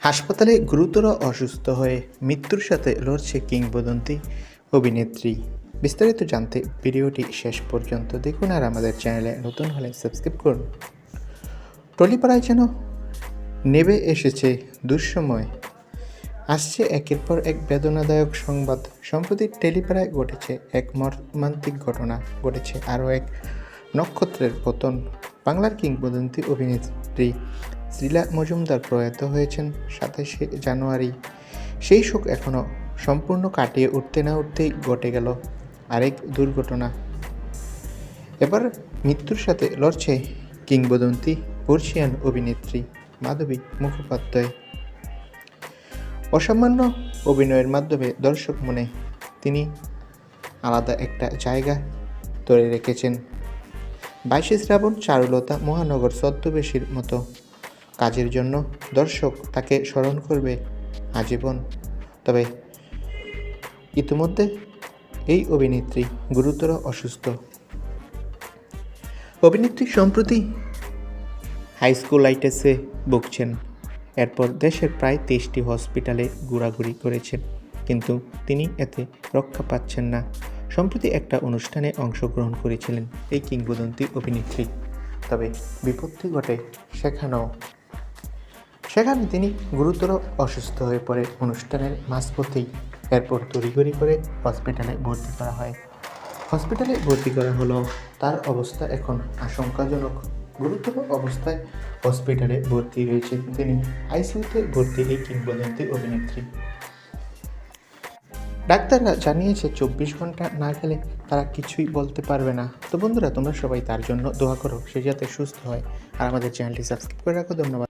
হাসপাতালে গুরুতর অসুস্থ হয়ে মৃত্যুর সাথে লড়ছে কিংবদন্তি অভিনেত্রী। বিস্তারিত জানতে ভিডিওটি শেষ পর্যন্ত দেখুন আর আমাদের চ্যানেলে নতুন হলে সাবস্ক্রাইব করুন। টলিপাড়ায় যেন নেবে এসেছে দুঃসময়। আসছে একের পর এক বেদনাদায়ক সংবাদ। সম্প্রতি টেলিপাড়ায় ঘটেছে এক মর্মান্তিক ঘটনা। ঘটেছে আরও এক নক্ষত্রের পতন। বাংলার কিংবদন্তি অভিনেত্রী শ্রীলা মজুমদার প্রয়াত হয়েছেন সাতাশে জানুয়ারি। সেই শোক এখনও সম্পূর্ণ কাটিয়ে উঠতে না উঠতেই ঘটে গেল আরেক দুর্ঘটনা। এবার মৃত্যুর সাথে লড়ছে কিংবদন্তি পর্ষিয়ান অভিনেত্রী মাধবী মুখোপাধ্যায়। অসামান্য অভিনয়ের মাধ্যমে দর্শক মনে তিনি আলাদা একটা জায়গা ধরে রেখেছেন। বাইশে শ্রাবণ চারুলতা মহানগর ছদ্মবেশীর মতো। কাজের জন্য দর্শক তাকে স্মরণ করবে আজীবন। তবে ইতিমধ্যে এই অভিনেত্রী গুরুতর অসুস্থ। অভিনেত্রী সম্প্রতি হাই স্কুলাইটিসে ভুগছেন। এরপর দেশের প্রায় তেইশটি হসপিটালে ঘোরাঘুরি করেছেন। কিন্তু তিনি এতে রক্ষা পাচ্ছেন না। সম্প্রতি একটা অনুষ্ঠানে অংশগ্রহণ করেছিলেন এই কিংবদন্তি অভিনেত্রী। তবে বিপত্তি ঘটে সেখানেও সেখানে তিনি গুরুতর অসুস্থ হয়ে পড়ে। অনুষ্ঠানের মাঝপথেই এরপর তড়িঘড়ি করে হসপিটালে ভর্তি করা হয়। হসপিটালে ভর্তি করা হলো। তার অবস্থা এখন আশঙ্কাজনক। গুরুতর অবস্থায় হসপিটালে ভর্তি হয়েছে তিনি। আইসিইউতে ভর্তি এই কিংবদন্তি অভিনেত্রী। ডাক্তাররা জানিয়েছে, চব্বিশ ঘণ্টা না গেলে তারা কিছুই বলতে পারবে না। তো বন্ধুরা, তোমরা সবাই তার জন্য দোয়া করো, সে যাতে সুস্থ হয়। আর আমাদের চ্যানেলটি সাবস্ক্রাইব করে রাখো। ধন্যবাদ।